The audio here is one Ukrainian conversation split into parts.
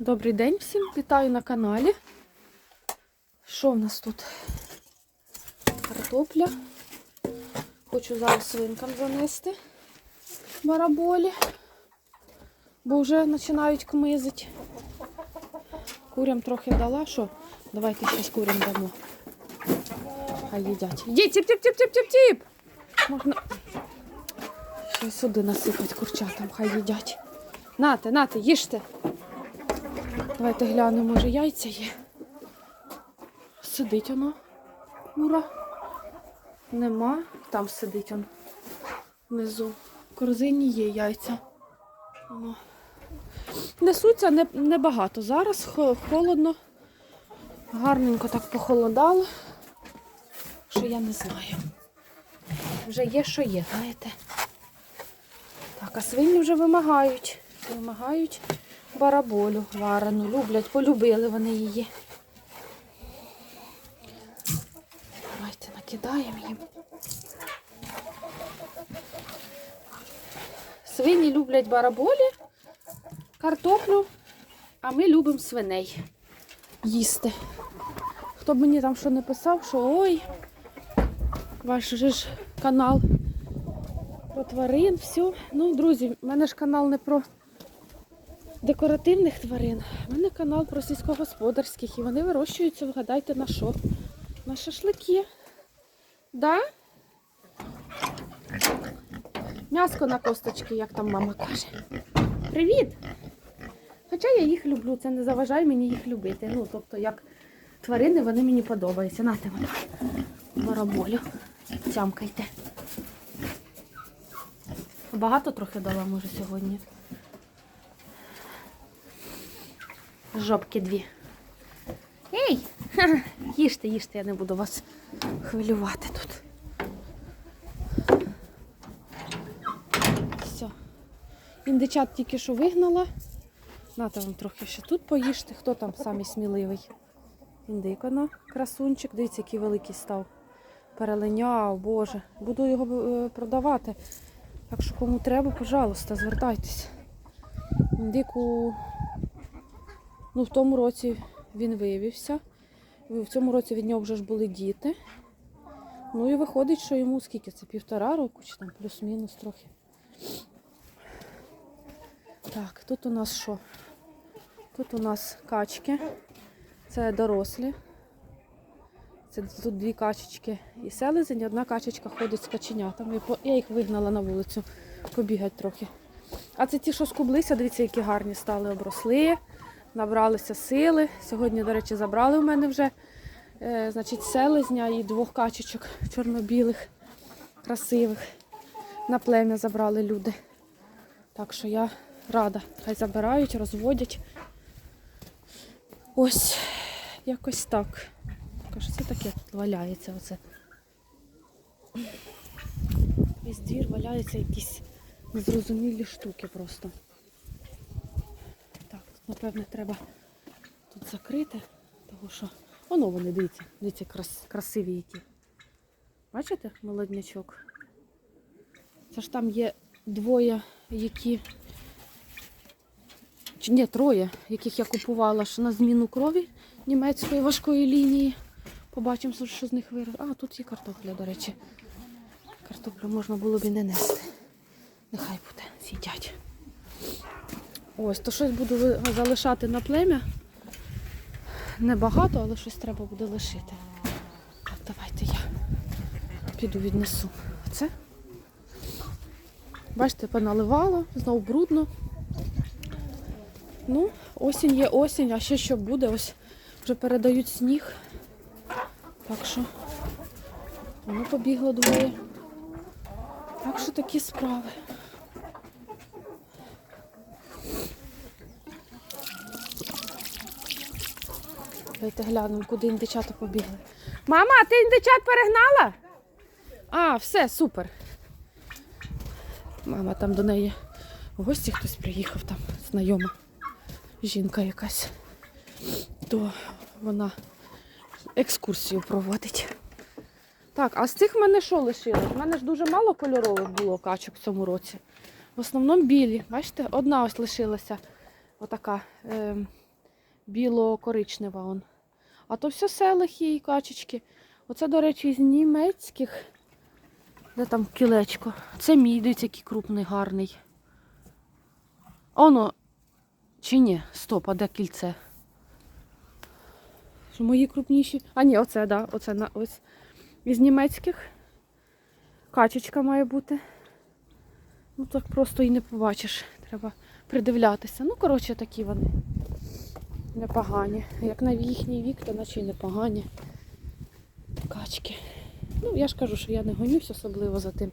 Добрий день всім, вітаю на каналі. Що в нас тут? Картопля. Хочу зараз свинкам занести бараболі, бо вже починають кмизити. Курям трохи дала, що? Давайте зараз курям дамо. Хай їдять. Йдіть, тіп тіп тіп тіп тіп тіп Можна ще сюди насипати курчатам, хай їдять. Нате, нате, їжте. Давайте глянемо, може яйця є. Сидить воно. Кура. Нема. Там сидить он внизу. В корзині є яйця. Воно. Несуться не- небагато. Зараз холодно. Гарненько так похолодало. Що я не знаю. Вже є, що є, знаєте. Так, а свині вже вимагають. Вимагають бараболю варену. Люблять, полюбили вони її. Давайте накидаємо їм. Свині люблять бараболі, картоплю, а ми любимо свиней їсти. Хто б мені там що не писав, що ой, ваш же ж канал про тварин, все. Ну, друзі, в мене ж канал не про декоративних тварин. У мене канал про сільськогосподарських і вони вирощуються, вгадайте на що? На шашлики. Да? М'яско на косточки, як там мама каже. Привіт! Хоча я їх люблю, це не заважає мені їх любити. Ну, тобто, як тварини, вони мені подобаються. Нате вона. Бараболю. Тямкайте. Багато трохи дала, може, сьогодні. Жопки дві. Ей! Їжте, їжте, я не буду вас хвилювати тут. Все. Індичат тільки що вигнала. Нате вам трохи ще тут поїжте. Хто там самий сміливий? Індикона, красунчик. Дивіться, який великий став. Перелиняв, боже. Буду його е, продавати. Так що кому треба, пожалуйста, звертайтесь. Індику, ну в тому році він виявився. В цьому році від нього вже ж були діти. Ну і виходить, що йому скільки це? Півтора року чи там плюс-мінус трохи. Так, тут у нас що? Тут у нас качки. Це дорослі. Це тут дві качечки і селезень, одна качечка ходить з каченятами. Я їх вигнала на вулицю побігати трохи. А це ті, що скублися, дивіться, які гарні стали, обросли, набралися сили. Сьогодні, до речі, забрали у мене вже е, значить, селезня і двох качечок чорно-білих, красивих. На плем'я забрали люди. Так що я рада. Хай забирають, розводять. Ось якось так. Каже, це таке валяється оце. Весь двір валяються якісь незрозумілі штуки просто. Напевне, треба тут закрити, тому що воно вони, дивіться, дивіться, крас, красиві які. Бачите, молоднячок? Це ж там є двоє, які. Чи ні, троє, яких я купувала ж на зміну крові німецької важкої лінії. Побачимо, що з них вирос. А, тут є картопля, до речі. Картоплю можна було б і не нести. Нехай буде, з'їдять. Ось, то щось буду залишати на плем'я. Небагато, але щось треба буде лишити. Так, давайте я піду віднесу. Оце. Бачите, поналивало, знову брудно. Ну, осінь є осінь, а ще що буде, ось вже передають сніг. Так що воно побігло двоє. Так що такі справи. Давайте глянемо, куди індичата побігли. Мама, ти індичат перегнала? А, все, супер. Мама там до неї в гості хтось приїхав там, знайома жінка якась. То вона екскурсію проводить. Так, а з цих мене що лишилось? У мене ж дуже мало кольорових було качок в цьому році. В основному білі. Бачите, одна ось лишилася. Отака. Е, біло-коричнева. А то все селихи і качечки. Оце, до речі, з німецьких. Де там кілечко? Це мій, дивіться, який крупний, гарний. Оно. Чи ні? Стоп, а де кільце? Мої крупніші? А ні, оце, да, оце на ось із німецьких. Качечка має бути. Ну так просто і не побачиш. Треба придивлятися. Ну, коротше, такі вони. Непогані. Як на їхній вік, то наче й непогані. Качки. Ну, я ж кажу, що я не гонюсь особливо за тим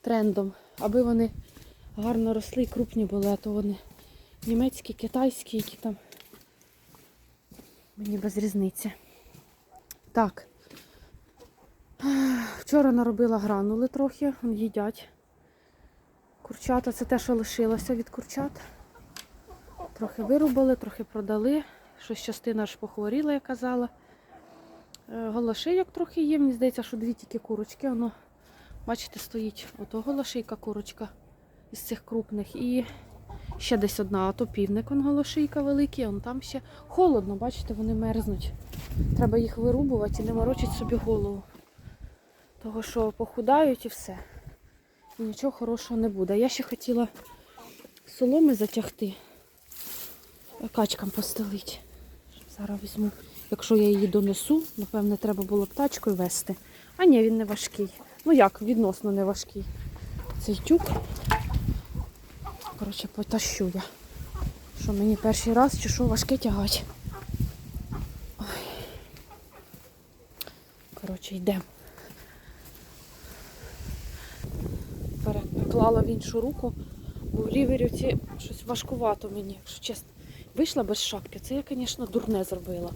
трендом. Аби вони гарно росли і крупні були, а то вони німецькі, китайські, які там. Мені без різниці. Так. Вчора наробила гранули трохи, їдять. Курчата це те, що лишилося від курчат. Трохи вирубали, трохи продали. Щось частина аж похворіла, я казала. Е, Голошийок трохи є, мені здається, що дві тільки курочки. Воно, бачите, стоїть ото голошийка курочка із цих крупних. І ще десь одна, а то півник, он голошийка великий, он там ще холодно, бачите, вони мерзнуть. Треба їх вирубувати і не морочить собі голову. Того, що похудають і все. І нічого хорошого не буде. Я ще хотіла соломи затягти, качкам постелити. Зараз візьму. Якщо я її донесу, напевне, треба було б тачкою вести. А ні, він не важкий. Ну як, відносно не важкий. Цей тюк. Коротше, потащу я. Що мені перший раз чи що важке тягати. Ой. Коротше, йдемо. Переклала в іншу руку, бо в лівій руці щось важкувато мені, якщо чесно. Вийшла без шапки. Це я, звісно, дурне зробила.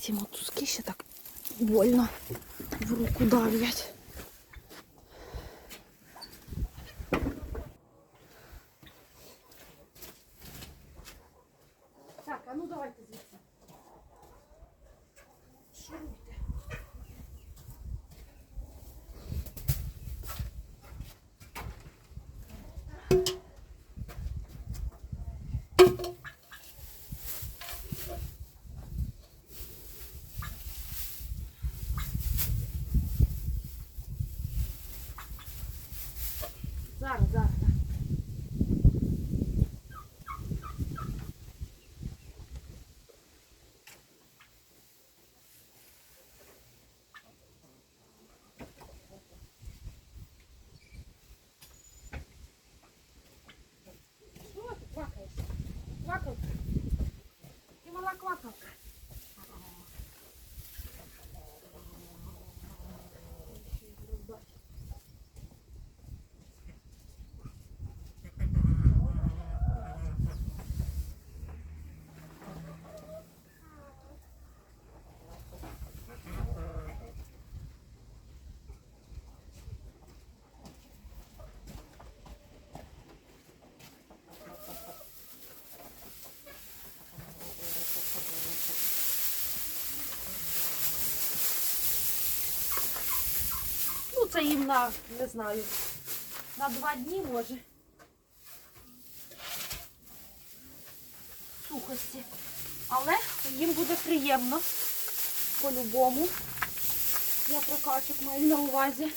Ці мотузки ще так больно в руку давлять. Квакалка. И была квакалка. Це їм на, не знаю, на два дні може. Сухості. Але їм буде приємно. По-любому. Я про качок маю на увазі.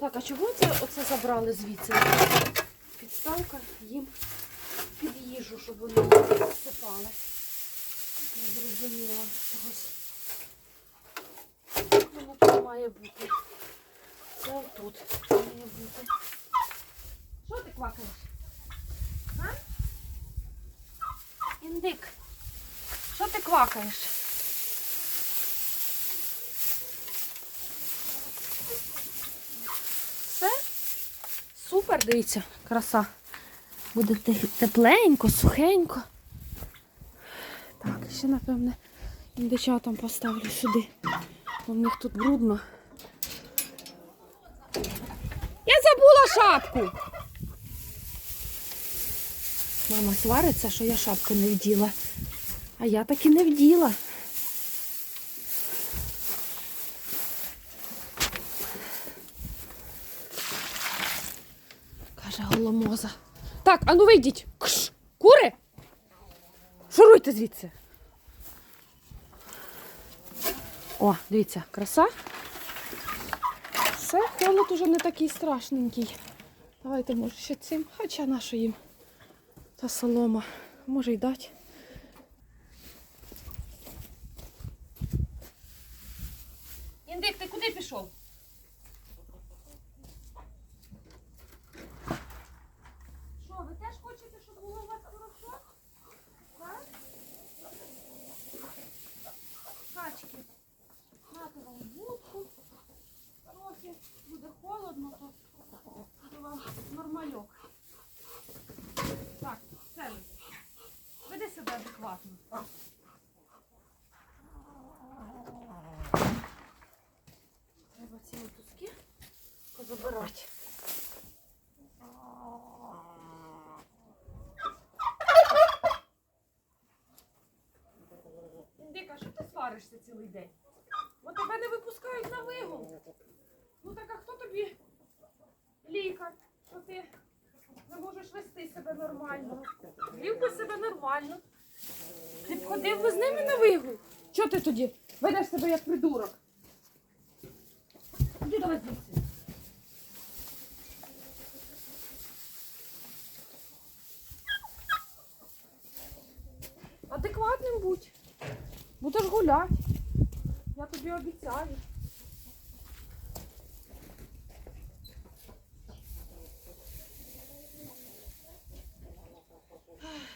Так, а чого це оце забрали звідси? Підставка їм під їжу, щоб вони не сипали. Не зрозуміла чогось. Воно тут має бути. Це отут має бути. Що ти квакаєш? А? Індик. Що ти квакаєш? Все? Супер, дивіться, краса. Буде тепленько, сухенько. Так, ще, напевне, індичатам поставлю сюди. В них тут брудно. шапку? Мама свариться, що я шапку не вділа. А я так і не вділа. Каже голомоза. Так, а ну вийдіть. Кш! Кури! Шуруйте звідси. О, дивіться, краса. Все, холод уже не такий страшненький. Давайте, може, ще цим, хоча нашу їм та солома. Може й дати. Індик, ти куди пішов? Що, ви теж хочете, щоб було у вас хорошо? Так? Качки. Мати вам будку. Трохи буде холодно, то буде вам нормальок. Так, все. Веди себе адекватно. Треба ці мотузки позабирати. Індика, що ти сваришся цілий день? Бо тебе не випускають на вигул. Ну так а хто тобі лікар, що ти не можеш вести себе нормально? Вів би себе нормально. Ти б ходив би з ними на вигул. Чого ти тоді ведеш себе як придурок? Іди давай звідси. Адекватним будь. Будеш гуляти. Я тобі обіцяю.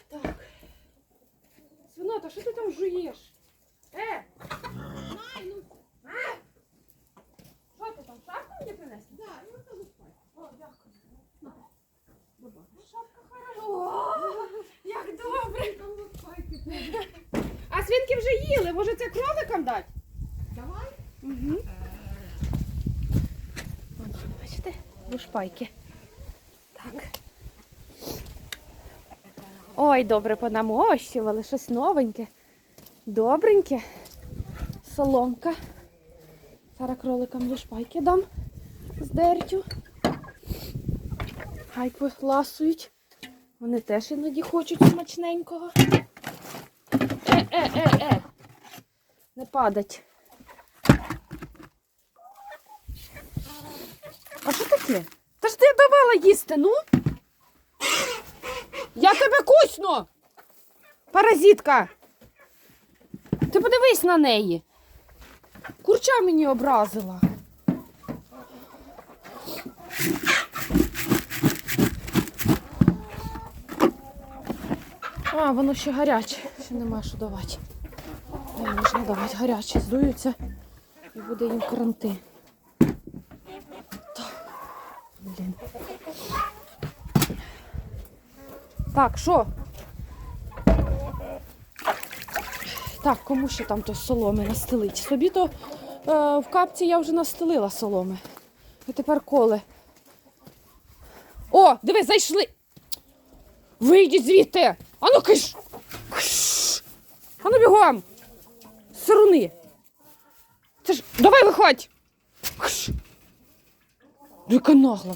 Так. Свинота, що ти там жуєш? Е! Май, ну. А! Що ти там, шапку мені принесли? Так, я кажу спати. О, дякую. На. Баба. Шапка хороша. О, як добре. А свинки вже їли, може це кроликам дати? Давай. Угу. Бачите, лушпайки. Так. Ой, добре понамощували, щось новеньке. Добреньке. Соломка. Зараз кроликам лушпайки дам з дертю. Хай поласують. Вони теж іноді хочуть смачненького. Е, е, е. Не падать. А що таке? Та ж ти давала їсти, ну? Я тебе кусну! Паразитка! Ти подивись на неї. Курча мені образила. А, воно ще гаряче. Ще нема що давати. Не можна давати гаряче, здуються і буде їм карантин. Блін. Так, що? Так, кому ще там то соломи настелить? Собі то е, в капці я вже настелила соломи. А тепер коле. О, диви, зайшли. Вийдіть звідти. Ану. Киш. Ану бігом. Сируни. Це ж. Давай виходь. Киш. Яка нагла.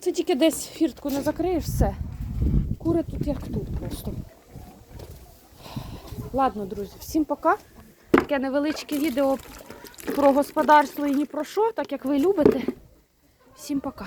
Це тільки десь фіртку не закриєш, все. Кури тут як тут просто. Ладно, друзі, всім пока. Таке невеличке відео про господарство і ні про що, так як ви любите. Всім пока.